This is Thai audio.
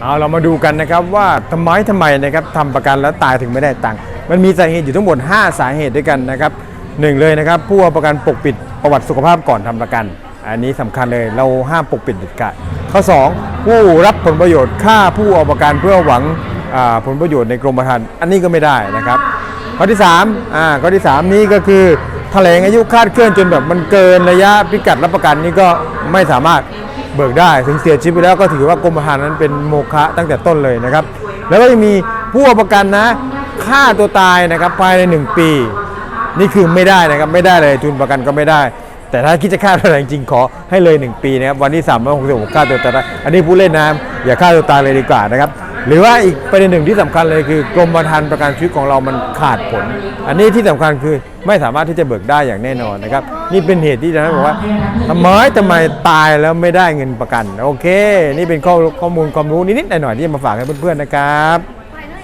เอาเรามาดูกันนะครับว่าทำไมทำไมนะครับทำประกันแล้วตายถึงไม่ได้ตังค์มันมีสาเหตุอยู่ทั้งหมด 5 สาเหตุด้วยกันนะครับหนึ่งเลยนะครับผู้เอาประกันปกปิดประวัติสุขภาพก่อนทำประกัน อันนี้สำคัญเลยเราห้ามปกปิดเด็ดขาดข้อ 2 ผู้รับผลประโยชน์ค่าผู้เอาประกันเพื่อหวังผลประโยชน์ในกรมธรรม์อันนี้ก็ไม่ได้นะครับข้อที่3อ่าข้อที่ 3 นี้ก็คือแถลงอายุคาดเคลื่อนจนแบบมันเกินระยะพิกัดรับประกันนี่ก็ไม่สามารถ เบิกได้ถึงเสียชีวิตไปแล้วก็ถือว่ากรมธรรม์นั้นเป็นโมฆะตั้งแต่ต้นเลยนะครับ แล้วก็ยังมีผู้เอาประกันนะฆ่าตัวตายนะครับภายใน 1 ปี นี่คือไม่ได้นะครับไม่ได้เลยทุนประกันก็ไม่ได้ แต่ถ้าคิดจะฆ่าตัวตายจริงขอให้เลย 1 ปีนะครับวันที่3ามร้อยหกสิบหกฆ่าตัวตายอันนี้ผู้เล่นนะอย่าฆ่าตัวตายเลยดีกว่านะครับ หรือว่าอีกประเด็นหนึ่งที่สำคัญเลยคือกรมธรรม์ประกันชีวิตของเรามันขาดผล อันนี้ที่สำคัญคือไม่สามารถที่จะเบิกได้อย่างแน่นอนนะครับ นี่เป็นเหตุที่จะทำให้บอกว่าทำไมทำไมตายแล้วไม่ได้เงินประกัน โอเค นี่เป็นข้อข้อมูลความรู้นิดๆหน่อยๆที่มาฝากให้เพื่อนๆนะครับ